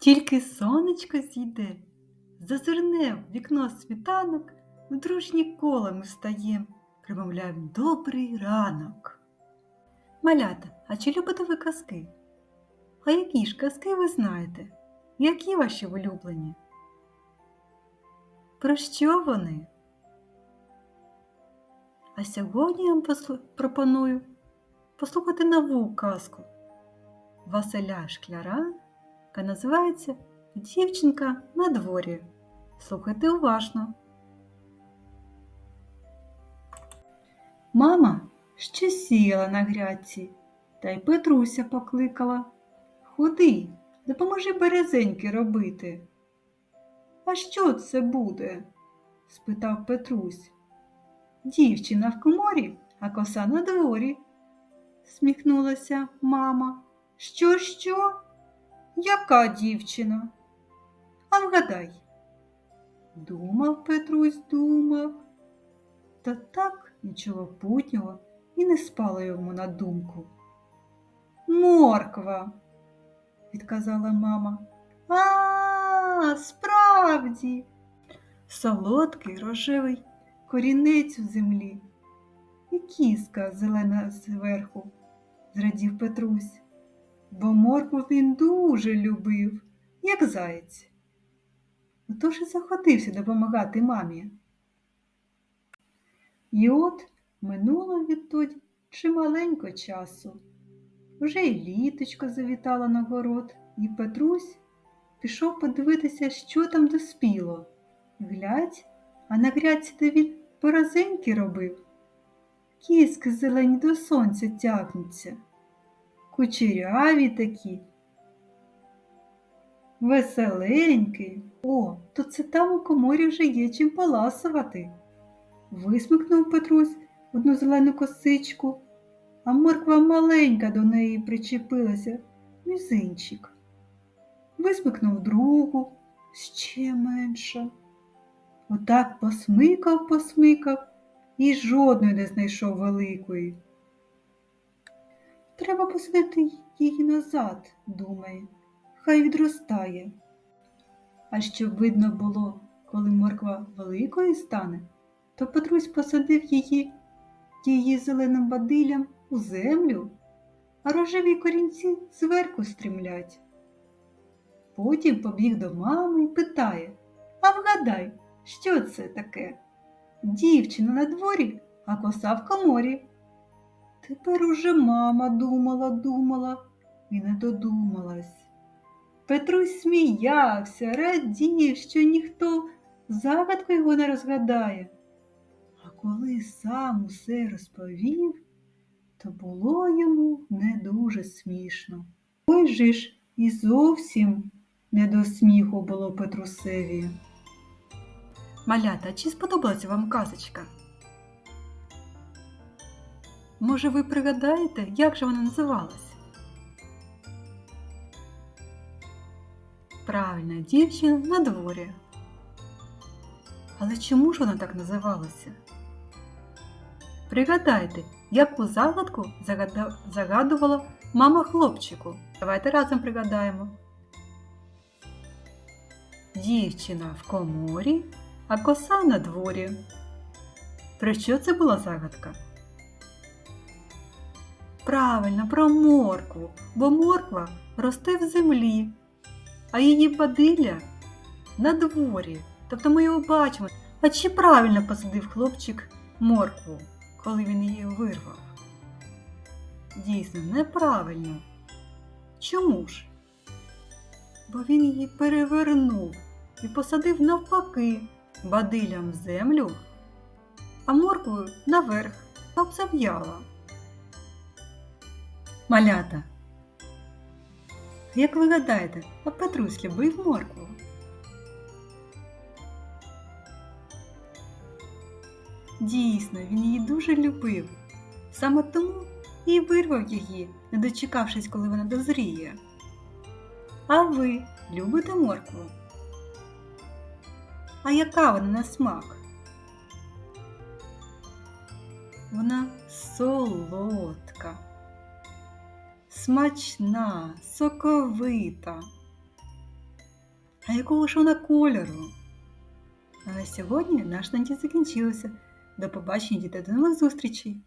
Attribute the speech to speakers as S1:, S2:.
S1: Тільки сонечко зійде, зазирне в вікно світанок, в дружні кола ми встаєм, примовляємо добрий ранок. Малята, а чи любите ви казки? А які ж казки ви знаєте? Які ваші улюблені? Про що вони? А сьогодні я вам послу- пропоную послухати нову казку Василя Шкляра, яка називається Дівчинка на дворі. Слухайте уважно. Мама ще сіяла на грядці, та й Петруся покликала. Ходи, допоможи березеньки робити. А що це буде? спитав Петрусь. Дівчина в коморі, а коса на дворі, сміхнулася мама. Що, що? Яка дівчина? А вгадай. Думав Петрусь, думав. Та так нічого путнього і не спало йому на думку. Морква, відказала мама. А, справді. Солодкий рожевий корінець у землі. І кіска зелена зверху, зрадів Петрусь, бо моркву він дуже любив, як заєць. Отож і заходився допомагати мамі. І от минуло відтоді чималенько часу. Вже й літочко завітало на город, і Петрусь пішов подивитися, що там доспіло. Глядь, а на грядці, де він порозеньки робив, кіски зелені до сонця тягнуться, кучеряві такі, веселенькі. О, то це там у коморі вже є чим поласувати. Висмикнув Петрусь одну зелену косичку, а морква маленька до неї причепилася, мізинчик. Висмикнув другу, ще менша. Отак посмикав, посмикав і жодної не знайшов великої. Треба посадити її назад, думає, хай відростає. А щоб видно було, коли морква великою стане, то Петрусь посадив її, її зеленим бадилям у землю, а рожеві корінці зверху стрімлять. Потім побіг до мами і питає А вгадай, що це таке? Дівчина на дворі, а коса в коморі. Тепер уже мама думала, думала і не додумалась. Петрусь сміявся, радів, що ніхто загадку його не розгадає. А коли сам усе розповів, то було йому не дуже смішно. Ой же ж і зовсім не до сміху було Петрусеві. Малята, чи сподобалася вам казочка? Може, ви пригадаєте, як же вона називалась? Правильно, дівчина на дворі. Але чому ж вона так називалася? Пригадайте, яку загадку загадувала мама хлопчику. Давайте разом пригадаємо. Дівчина в коморі, а коса на дворі. Про що це була загадка? Правильно, про моркву, бо морква росте в землі, а її бадилля на дворі. Тобто ми його бачимо. А чи правильно посадив хлопчик моркву, коли він її вирвав? Дійсно, неправильно. Чому ж? Бо він її перевернув і посадив навпаки бадилям в землю, а морквою наверх щоб зав'яла. Малята. Як ви гадаєте, а Петрусь любив моркву? Дійсно, він її дуже любив. Саме тому і вирвав її, не дочекавшись, коли вона дозріє. А ви любите моркву? А яка вона на смак? Вона солодка, смачна, соковита. А якого ж вона кольору? А на сьогодні наш заняття закінчилося. До побачення, діти, до нових зустрічей!